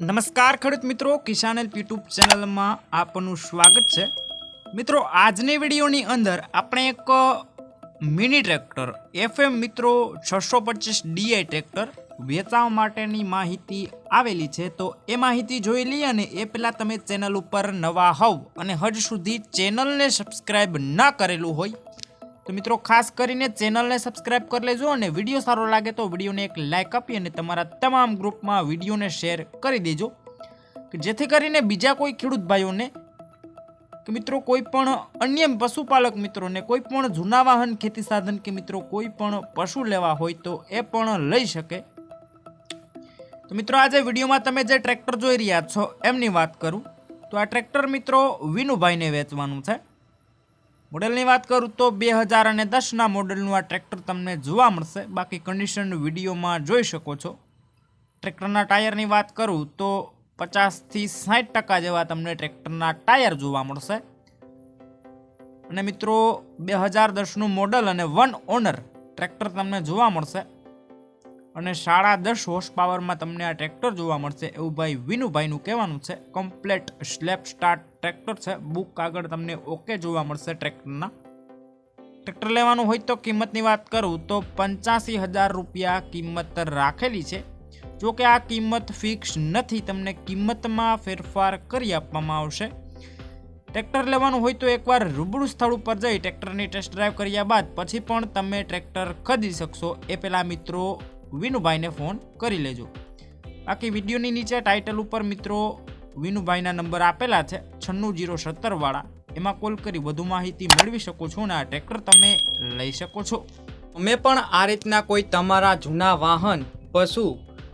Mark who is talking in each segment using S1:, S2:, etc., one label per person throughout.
S1: નમસ્કાર ખેડૂત મિત્રો, કિસાન હેલ્પ યુટ્યુબ ચેનલમાં આપનું સ્વાગત છે. મિત્રો, આજની વિડીયોની અંદર આપણે એક મિની ટ્રેક્ટર, એફએમ મિત્રો છસો પચીસ ડીઆઈ ટ્રેક્ટર વેચાવા માટેની માહિતી આવેલી છે. તો એ માહિતી જોઈ લઈએ અને એ પહેલાં તમે ચેનલ ઉપર નવા હોવ અને હજ સુધી ચેનલને સબસ્ક્રાઈબ ના કરેલું હોય તો મિત્રો, ખાસ કરીને ચેનલને સબસ્ક્રાઇબ કરી લેજો અને વીડિયો સારો લાગે તો વિડીયોને એક લાઇક આપી અને તમારા તમામ ગ્રુપમાં વિડીયોને શેર કરી દેજો. જેથી કરીને બીજા કોઈ ખેડૂત ભાઈઓને, કે મિત્રો, કોઈ પણ અન્ય પશુપાલક મિત્રોને, કોઈ પણ જૂના વાહન ખેતી સાધન કે મિત્રો, કોઈ પણ પશુ લેવા હોય તો એ પણ લઈ શકે. તો મિત્રો, આજે વિડીયોમાં તમે જે ટ્રેક્ટર જોઈ રહ્યા છો, એમની વાત કરું. તો આ ટ્રેક્ટર મિત્રો વિનુભાઈને વેચવાનું છે. મોડેલની વાત કરું તો બે હજાર અને દસના મોડેલનું આ ટ્રેક્ટર તમને જોવા મળશે. બાકી કન્ડિશન વિડીયોમાં જોઈ શકો છો. ટ્રેક્ટરના ટાયરની વાત કરું તો પચાસથી સાઠ ટકા જેવા તમને ટ્રેક્ટરના ટાયર જોવા મળશે. અને મિત્રો, બે હજાર દસનું મોડલ અને વન ઓનર ટ્રેક્ટર તમને જોવા મળશે. અને સાડા દસ હોર્સ પાવરમાં તમને આ ટ્રેક્ટર જોવા મળશે. એવું ભાઈ વિનુભાઈનું કહેવાનું છે. કમ્પ્લેટ સ્લેપ સ્ટાર્ટ ટ્રેક્ટર છે. બુક આગળ તમને ઓકે જોવા મળશે ટ્રેક્ટરના ટ્રેક્ટર લેવાનું હોય તો કિંમતની વાત કરું તો પંચ્યાસી હજાર રૂપિયા કિંમત રાખેલી છે. જો કે આ કિંમત ફિક્સ નથી, તમને કિંમતમાં ફેરફાર કરી આપવામાં આવશે. ટ્રેક્ટર લેવાનું હોય તો એકવાર રૂબરૂ સ્થળ ઉપર જઈ ટ્રેક્ટરની ટેસ્ટ ડ્રાઈવ કર્યા બાદ પછી પણ તમે ટ્રેક્ટર ખરીદી શકશો. એ પહેલાં મિત્રો વિનુભાઈને ફોન કરી લેજો. બાકી વિડીયોની નીચે ટાઇટલ ઉપર મિત્રો વિનુભાઈના નંબર આપેલા છે, છન્નું જીરો સત્તરવાળા એમાં કોલ કરી વધુ માહિતી મેળવી શકો છો અને આ ટ્રેક્ટર તમે લઈ શકો છો.
S2: અમે પણ આ રીતના કોઈ તમારા જૂના વાહન, પશુ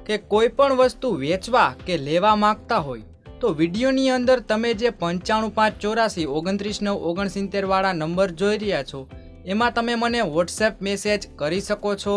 S2: કે કોઈ પણ વસ્તુ વેચવા કે લેવા માંગતા હોય, તો વિડીયોની અંદર તમે જે પંચાણું પાંચ ચોરાસી ઓગણત્રીસ નવ ઓગણસિત્તેરવાળા નંબર જોઈ રહ્યા છો, એમાં તમે મને વોટ્સએપ મેસેજ કરી શકો છો.